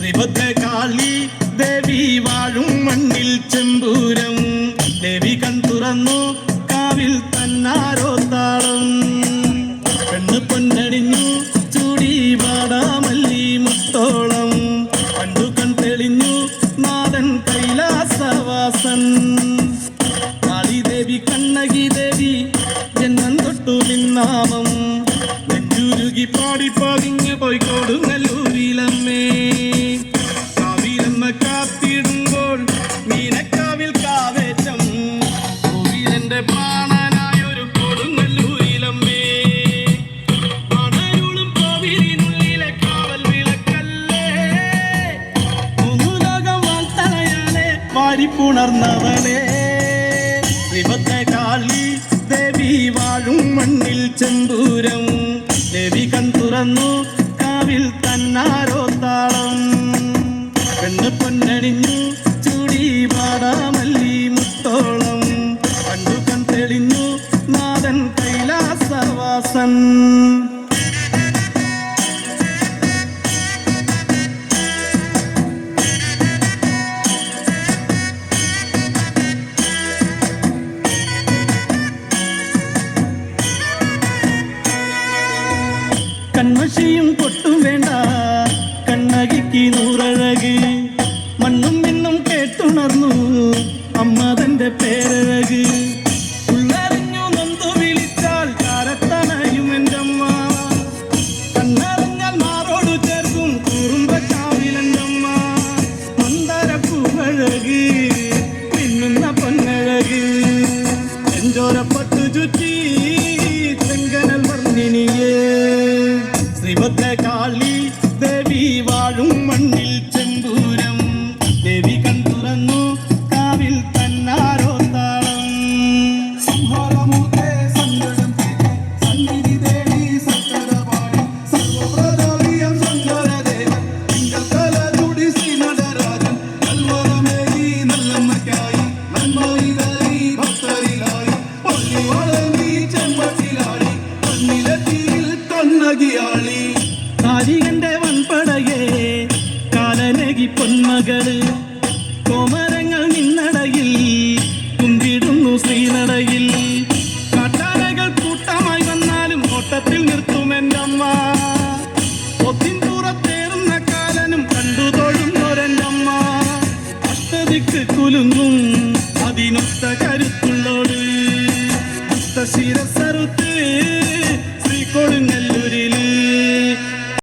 ശ്രീഭദ്രകാളി ദേവി വാഴും മണ്ണിൽ ചെമ്പൂരം. ദേവി കൺ തുറന്നു കാവിൽ തന്നാരോ താളം പെണ്ണ് പൊന്നണിഞ്ഞു ചൂടി വാടാമല്ലി മുത്തോളം. കണ്ടു കൺ തെളിഞ്ഞു നാടൻ കൈലാസവാസൻ. കാളിദേവി കണ്ണകി ദേവി നെഞ്ചുരുകി പാടി പതിഞ്ഞു പോയി കൊടുങ്ങല്ലൂരിലമ്മേ കാവിലമ്മ കാത്തിടുമ്പോൾ മീനക്കാവിൽ കാവേറ്റം. കോവിലെന്റെ പ്രാണനായൊരു കാവൽ വിളക്കല്ലേ. കാളി ദേവി വാഴും മണ്ണിൽ ദേവി കൺ തുറന്നു കാവിൽ തന്നാരോ താളം. പെണ്ണ് പൊന്നണിഞ്ഞു കൺമഷിയും പൊട്ടും വേണ്ട. കണ്ണകിക്ക് നൂറഴക്. മണ്ണും മിന്നും കേട്ടുണർന്നു. അമ്മ തന്റെ പേരഴക്. ശ്രീഭദ്രകാളി മകൾ കോമരങ്ങൾ നിന്നടയിൽ കുമ്പിടുന്നു ശ്രീനടയിൽ. കാട്ടാനകൾ കൂട്ടമായി വന്നാലും ഓട്ടത്തിൽ നിർത്തും എന്റെ അമ്മ ഒത്തിൻപുറത്തേറുന്ന കാലനും കണ്ടു തൊഴുന്നൊരന്റെ അമ്മ അഷ്ടതിക്ക് കുലുങ്ങും അതിനൊത്ത കരുത്തുള്ളോട്. അഷ്ടശിരസ്